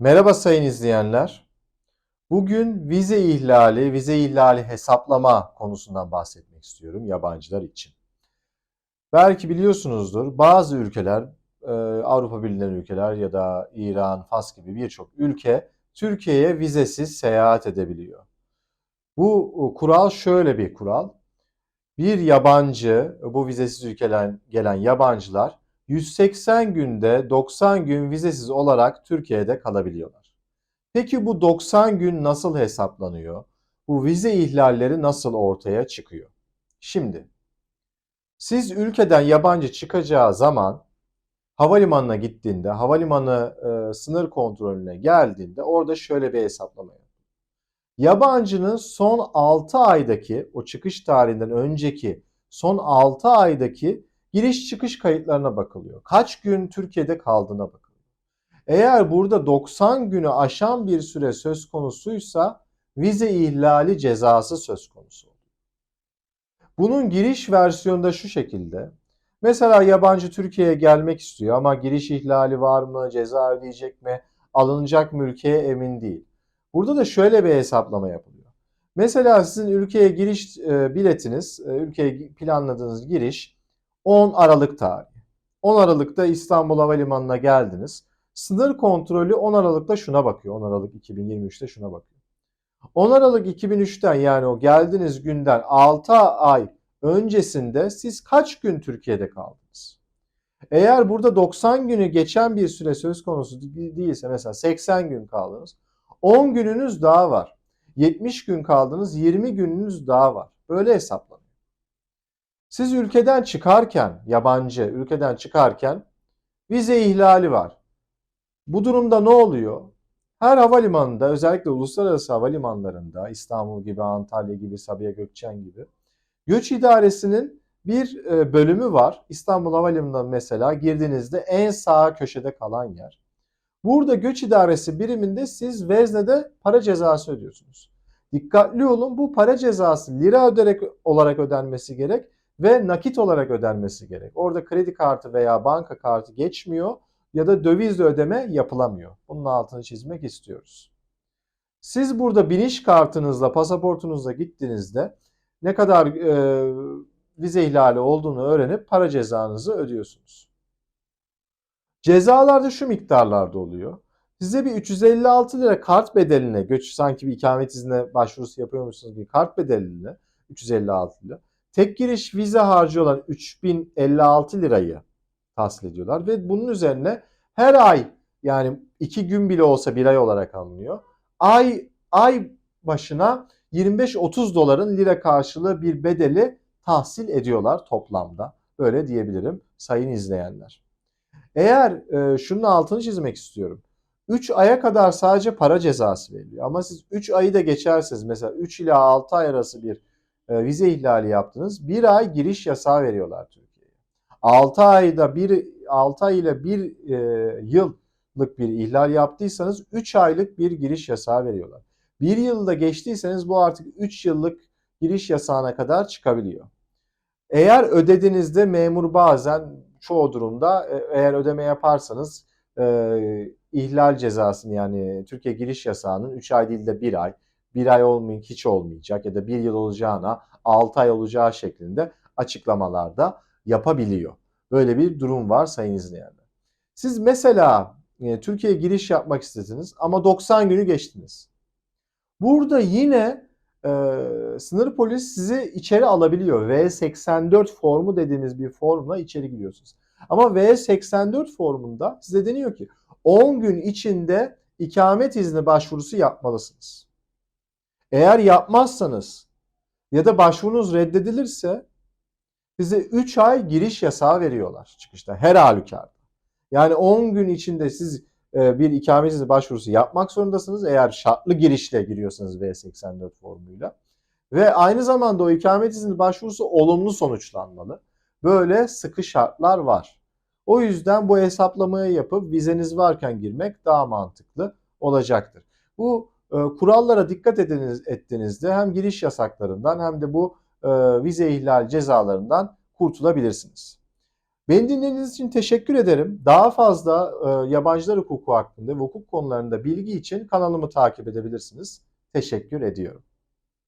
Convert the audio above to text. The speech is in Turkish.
Merhaba sayın izleyenler. Bugün vize ihlali, vize ihlali hesaplama konusundan bahsetmek istiyorum yabancılar için. Belki biliyorsunuzdur bazı ülkeler, e, Avrupa Birliği ülkeler ya da İran, Fas gibi birçok ülke Türkiye'ye vizesiz seyahat edebiliyor. Bu e, kural şöyle bir kural. Bir yabancı, bu vizesiz ülkeden gelen yabancılar 180 günde 90 gün vizesiz olarak Türkiye'de kalabiliyorlar. Peki bu 90 gün nasıl hesaplanıyor? Bu vize ihlalleri nasıl ortaya çıkıyor? Şimdi siz ülkeden yabancı çıkacağı zaman havalimanına gittiğinde, havalimanı e, sınır kontrolüne geldiğinde orada şöyle bir hesaplama yapıyor. Yabancının son 6 aydaki o çıkış tarihinden önceki son 6 aydaki giriş çıkış kayıtlarına bakılıyor. Kaç gün Türkiye'de kaldığına bakılıyor. Eğer burada 90 günü aşan bir süre söz konusuysa vize ihlali cezası söz konusu. Bunun giriş versiyonu da şu şekilde. Mesela yabancı Türkiye'ye gelmek istiyor ama giriş ihlali var mı, ceza ödeyecek mi, alınacak mı ülkeye emin değil. Burada da şöyle bir hesaplama yapılıyor. Mesela sizin ülkeye giriş e, biletiniz, e, ülkeye planladığınız giriş 10 Aralık tarihi. 10 Aralık'ta İstanbul Havalimanı'na geldiniz. Sınır kontrolü 10 Aralık'ta şuna bakıyor. 10 Aralık 2023'te şuna bakıyor. 10 Aralık 2003'ten yani o geldiğiniz günden 6 ay öncesinde siz kaç gün Türkiye'de kaldınız? Eğer burada 90 günü geçen bir süre söz konusu değilse mesela 80 gün kaldınız. 10 gününüz daha var. 70 gün kaldınız 20 gününüz daha var. Böyle hesaplanıyor. Siz ülkeden çıkarken, yabancı ülkeden çıkarken vize ihlali var. Bu durumda ne oluyor? Her havalimanında özellikle uluslararası havalimanlarında İstanbul gibi, Antalya gibi, Sabiha Gökçen gibi göç idaresinin bir e, bölümü var. İstanbul Havalimanı'na mesela girdiğinizde en sağ köşede kalan yer. Burada göç idaresi biriminde siz veznede para cezası ödüyorsunuz. Dikkatli olun bu para cezası lira öderek olarak ödenmesi gerek ve nakit olarak ödenmesi gerek. Orada kredi kartı veya banka kartı geçmiyor ya da dövizle ödeme yapılamıyor. Bunun altını çizmek istiyoruz. Siz burada biniş kartınızla, pasaportunuzla gittiğinizde ne kadar e, vize ihlali olduğunu öğrenip para cezanızı ödüyorsunuz. Cezalarda şu miktarlarda oluyor. Size bir 356 lira kart bedeline, göç sanki bir ikamet iznine başvurusu yapıyormuşsunuz gibi kart bedeline 356 lira. Tek giriş vize harcı olan 3056 lirayı tahsil ediyorlar ve bunun üzerine her ay yani iki gün bile olsa bir ay olarak alınıyor. Ay ay başına 25-30 doların lira karşılığı bir bedeli tahsil ediyorlar toplamda. Böyle diyebilirim sayın izleyenler. Eğer e, şunun altını çizmek istiyorum. 3 aya kadar sadece para cezası veriliyor. Ama siz 3 ayı da geçerseniz mesela 3 ila 6 ay arası bir vize ihlali yaptınız. Bir ay giriş yasağı veriyorlar Türkiye'ye. 6 ayda bir 6 ay ile bir e, yıllık bir ihlal yaptıysanız 3 aylık bir giriş yasağı veriyorlar. Bir yılda geçtiyseniz bu artık 3 yıllık giriş yasağına kadar çıkabiliyor. Eğer ödediğinizde memur bazen çoğu durumda e, eğer ödeme yaparsanız e, ihlal cezasını yani Türkiye giriş yasağının 3 ay değil de 1 ay bir ay olmayın hiç olmayacak ya da bir yıl olacağına 6 ay olacağı şeklinde açıklamalarda yapabiliyor. Böyle bir durum var sayın izleyenler. Siz mesela e, Türkiye'ye giriş yapmak istediniz ama 90 günü geçtiniz. Burada yine e, sınır polis sizi içeri alabiliyor. V84 formu dediğimiz bir formla içeri giriyorsunuz. Ama V84 formunda size deniyor ki 10 gün içinde ikamet izni başvurusu yapmalısınız. Eğer yapmazsanız ya da başvurunuz reddedilirse size 3 ay giriş yasağı veriyorlar çıkışta her halükarda. Yani 10 gün içinde siz e, bir ikamet izni başvurusu yapmak zorundasınız. Eğer şartlı girişle giriyorsanız V84 formuyla. Ve aynı zamanda o ikamet izni başvurusu olumlu sonuçlanmalı. Böyle sıkı şartlar var. O yüzden bu hesaplamayı yapıp vizeniz varken girmek daha mantıklı olacaktır. Bu kurallara dikkat ediniz, ettiğinizde hem giriş yasaklarından hem de bu e, vize ihlal cezalarından kurtulabilirsiniz. Beni dinlediğiniz için teşekkür ederim. Daha fazla e, yabancılar hukuku hakkında ve hukuk konularında bilgi için kanalımı takip edebilirsiniz. Teşekkür ediyorum.